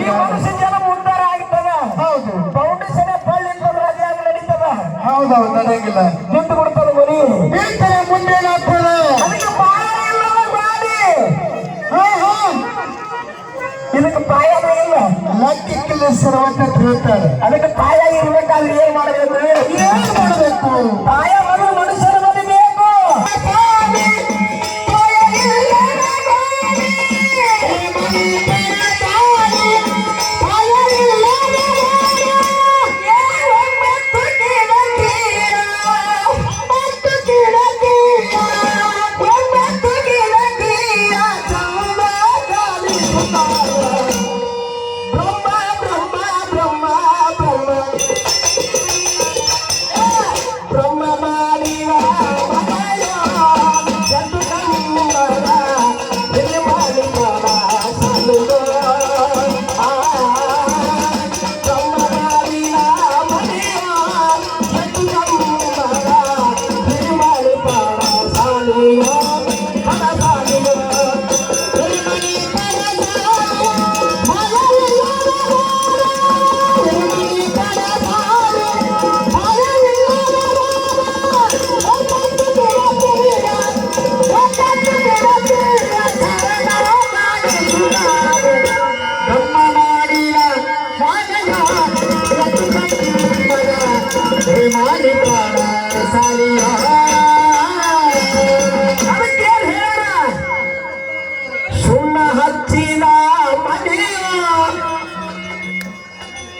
ಈ ಮನುಷ್ಯ ಜನ ಉದ್ಧಾರ ಆಗ್ತದ. ಹೌದು. ಫೌಂಡೇಶನ್ ಪಳ್ಳಿ ಅದಿಯಾಗಿ ನಡೀತದ. ಹೌದೌದು ನಡೆಯಂಗಿಲ್ಲ. ನಿಂತು ಬೀಳ್ತಾರೆ ಮುಂದೆ ಏನಾಗ್ತದೆ ಅದಕ್ಕೆ ಪಾಯ ಇಲ್ಲ ಗಾಡಿ. ಇದಕ್ಕೆ ಪಾಯ ಇಲ್ಲ. ಲಕ್ಕಿಕ್ಕಿಲ್ಲ ಹೇಳ್ತಾರೆ ಅದಕ್ಕೆ ಪಾಯ ಇರ್ಬೇಕಾದ್ರೆ ಏನ್ ಮಾಡಬೇಕು? ಏನ್ ಮಾಡಬೇಕು? ಪಾಯ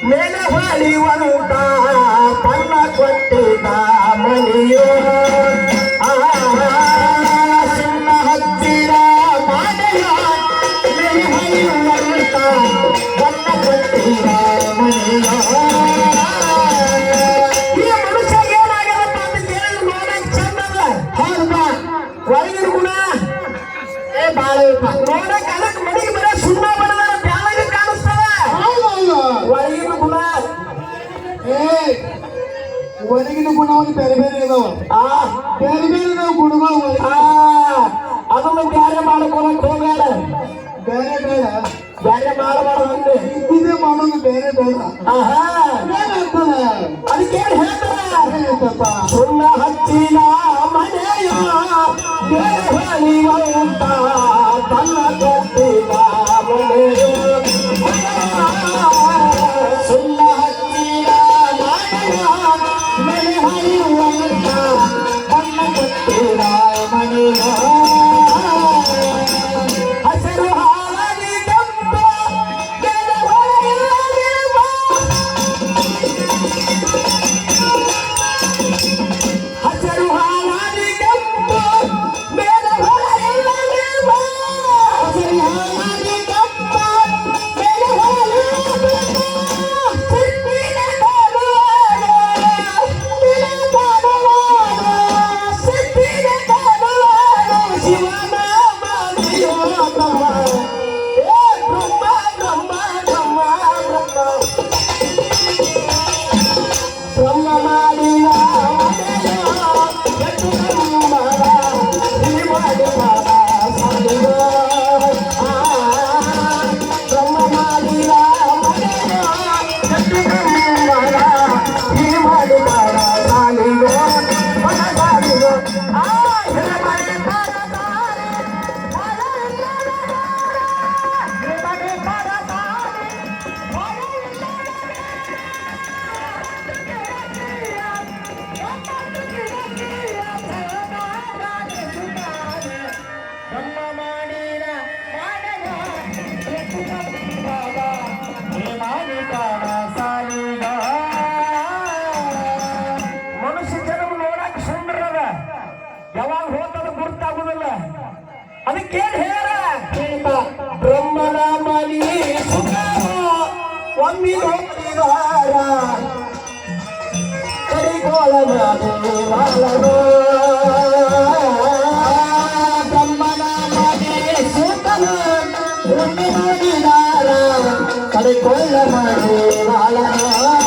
ಮೇಲೆ ಹೊಳೆಯುವಂತ ಬಣ್ಣ ಕೊಟ್ಟಿದ ಮನೆಯೋ ಸುಣ್ಣ ಹಚ್ಚಿದ ಮನೆಯ ಮೇಲೆ ಹೊಳೆಯುವಂತ ಬಣ್ಣ ಕೊಟ್ಟಿದ ಮನೆಯೋ ಒಳಗಿನ ಒಂದು ಬೇರೆ ಬೇರೆ ಇದಾವ. ಆ ಬೇರೆ ಬೇರೆ ಇದಾವ ಗುಣಗಳು ಅದನ್ನು ಬ್ಯಾರೆ ಮಾಡ್ಕೊಳಕ್ ಹೋಗ್ಯಾರ ಬೇರೆ ಬೇಡ. ಬೇರೆ ಮಾಡಬಾರ್ದು ಅಂದೆ. ಇದ್ದಿದ್ದೇ ಮಾಡೋದು ಬೇರೆ ಬೇಡ. ಆಹಾ. ಏನಾಗ್ತದೆ ಅದಕ್ಕೆ ಹೇಳ್ತಾರ? ಏನೈತಪ್ಪ ಸುಣ್ಣ ಹಚ್ಚಿನ ಮನೆಯ ಬೇರೆ ಹೊಳೆಯುವಂತ ತನ್ನ ಬ್ರಹ್ಮನ ಮನಿ ಸುಖ ಒಮ್ಮಿ ನೋಡಿದಾರ ಕಡಿಗೋಳನ ದೇವಾಲನೋ ಬ್ರಹ್ಮನ ಮನೆ ಸುಖನ ಒಮ್ಮಿ ನೋಡಿದಾರ ಕಡಿಕೊಳ್ಳನ ದೇವಾಲನೋ ಬ್ರಹ್ಮನ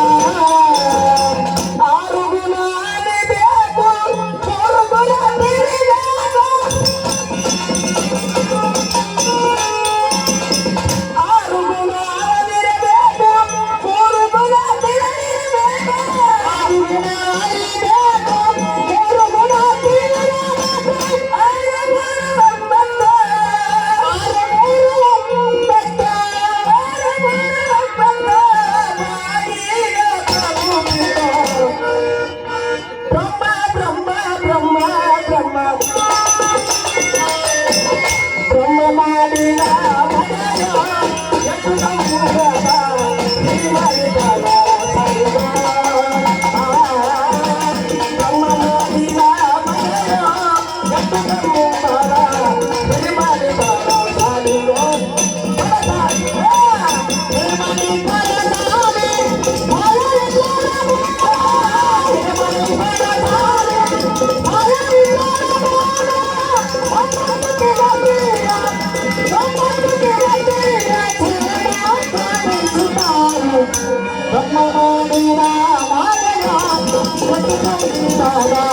ಮಾಡಿದ सारा